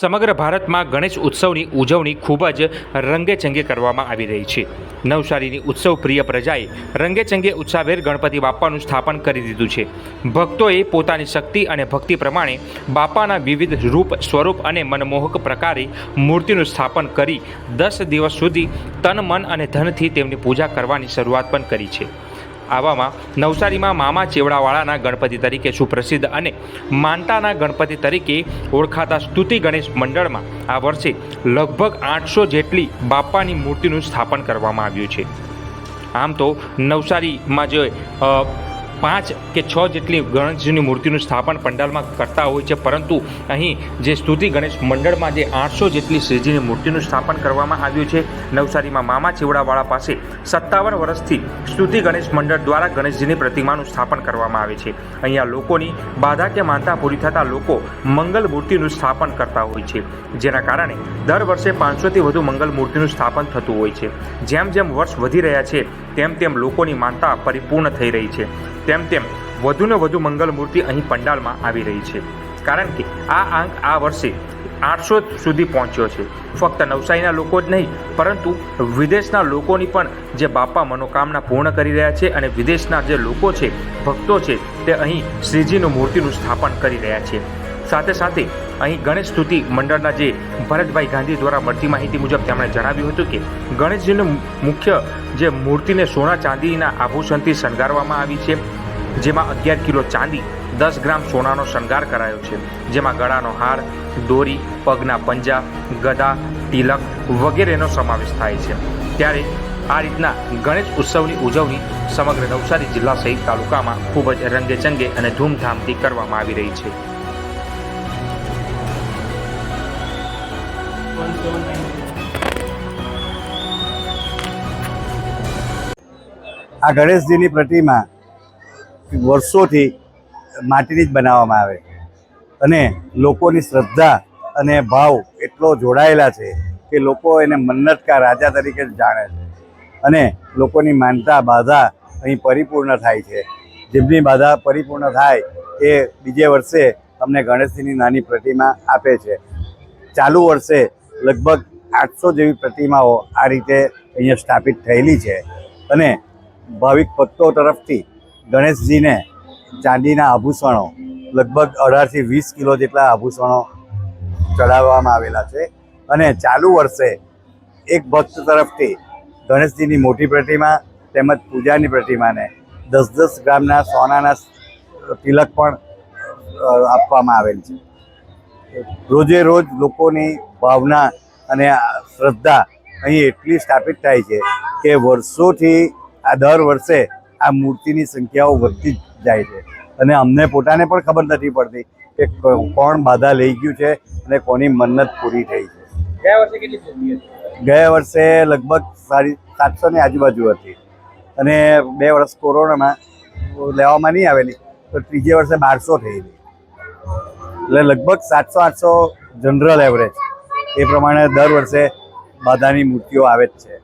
સમગ્ર ભારતમાં ગણેશ ઉત્સવની ઉજવણી ખૂબ જ રંગેચંગે કરવામાં આવી રહી છે. નવસારીની ઉત્સવ પ્રિય પ્રજાએ રંગેચંગે ઉત્સાહભેર ગણપતિ બાપાનું સ્થાપન કરી દીધું છે. ભક્તોએ પોતાની શક્તિ અને ભક્તિ પ્રમાણે બાપાના વિવિધ રૂપ, સ્વરૂપ અને મનમોહક પ્રકારે મૂર્તિનું સ્થાપન કરી દસ દિવસ સુધી તન, મન અને ધનથી તેમની પૂજા કરવાની શરૂઆત પણ કરી છે. આવામાં નવસારીમાં મામા ચેવડાવાળાના ગણપતિ તરીકે સુપ્રસિદ્ધ અને માનતાના ગણપતિ તરીકે ઓળખાતા સ્તુતિ ગણેશ મંડળમાં આ વર્ષે લગભગ આઠસો જેટલી બાપાની મૂર્તિનું સ્થાપન કરવામાં આવ્યું છે. આમ તો નવસારીમાં જે પાંચ કે છ જેટલી ગણેશજીની મૂર્તિનું સ્થાપન પંડાલમાં કરતા હોય છે. પરંતુ અહીં જે સ્તુતિ ગણેશ મંડળમાં જે આઠસો જેટલી શ્રીજીની મૂર્તિનું સ્થાપન કરવામાં આવ્યું છે, નવસારીમાં મામા ચેવડાવાળા પાસે સત્તાવન વર્ષથી સ્તુતિ ગણેશ મંડળ દ્વારા ગણેશજીની પ્રતિમાનું સ્થાપન કરવામાં આવે છે. અહીંયા લોકોની બાધા કે માનતા પૂરી થતાં લોકો મંગલ મૂર્તિનું સ્થાપન કરતા હોય છે. જેના કારણે દર વર્ષે પાંચસોથી વધુ મંગલ મૂર્તિનું સ્થાપન થતું હોય છે. જેમ જેમ વર્ષ વધી રહ્યા છે, તેમ તેમ લોકોની માનતા પરિપૂર્ણ થઈ રહી છે. તેમ તેમ વધુને વધુ મંગલ મૂર્તિ અહીં પંડાલમાં આવી રહી છે. કારણ કે આ આંક આ વર્ષે આઠસો સુધી પહોંચ્યો છે. ફક્ત નવસારીના લોકો જ નહીં, પરંતુ વિદેશના લોકોની પણ જે બાપા મનોકામના પૂર્ણ કરી રહ્યા છે અને વિદેશના જે લોકો છે, ભક્તો છે, તે અહીં શ્રીજીનું મૂર્તિનું સ્થાપન કરી રહ્યા છે. સાથે સાથે અહીં ગણેશ સ્તુતિ મંડળના જે ભરતભાઈ ગાંધી દ્વારા મળતી માહિતી મુજબ તેમણે જણાવ્યું હતું કે ગણેશજીનું મુખ્ય જે મૂર્તિને સોના ચાંદીના આભૂષણથી શણગારવામાં આવી છે. જેમાં અગિયાર કિલો ચાંદી, દસ ગ્રામ સોનાનો શણગાર કરાયો છે, જેમાં ગળાનો હાર, દોરી, પગના પંજા ગદા તિલક વગેરેનો સમાવેશ થાય છે. ત્યારે આ રીતના ગણેશ ઉત્સવની ઉજવણી સમગ્ર નવસારી જિલ્લા સહિત તાલુકામાં ખૂબ જ રંગેચંગે અને ધૂમધામથી કરવામાં આવી રહી છે. આ ગણેશજીની પ્રતિમા વર્ષોથી માટીની જ બનાવવામાં આવે અને લોકોની શ્રદ્ધા અને ભાવ એટલો જોડાયેલા છે કે લોકો એને મન્નતકા રાજા તરીકે જ જાણે છે. અને લોકોની માનતા બાધા અહીં પરિપૂર્ણ થાય છે. જેમની બાધા પરિપૂર્ણ થાય એ બીજે વર્ષે અમને ગણેશજીની નાની પ્રતિમા આપે છે. ચાલુ વર્ષે લગભગ આઠસો જેવી પ્રતિમાઓ આ રીતે અહીંયા સ્થાપિત થયેલી છે. અને ભાવિક ભક્તો તરફથી ગણેશજીને ચાંદીના આભૂષણો, લગભગ અઢારથી વીસ કિલો જેટલા આભૂષણો ચડાવવામાં આવેલા છે. અને ચાલુ વર્ષે એક ભક્ત તરફથી ગણેશજીની મોટી પ્રતિમા તેમજ પૂજાની પ્રતિમાને દસ દસ ગ્રામના સોનાના તિલક પણ આપવામાં આવેલ છે. રોજે રોજ લોકોની ભાવના અને શ્રદ્ધા અહીં એટલી સ્થાપિત થાય છે કે વર્ષોથી આ દર વર્ષે આ મૂર્તિની સંખ્યાઓ વધતી જ જાય છે. અને અમને પોતાને પણ ખબર નથી પડતી કે કોણ બાધા લઈ ગયું છે અને કોની મન્નત પૂરી થઈ છે. ગયા વર્ષે કેટલી ગયા વર્ષે લગભગ સાડી સાતસો ની આજુબાજુ હતી. અને બે વર્ષ કોરોનામાં લેવામાં નહીં આવેલી તો ત્રીજે વર્ષે બારસો થયેલી એટલે લગભગ સાતસો આઠસો જનરલ એવરેજ એ પ્રમાણે દર વર્ષે બાધાની મૂર્તિઓ આવે જ છે.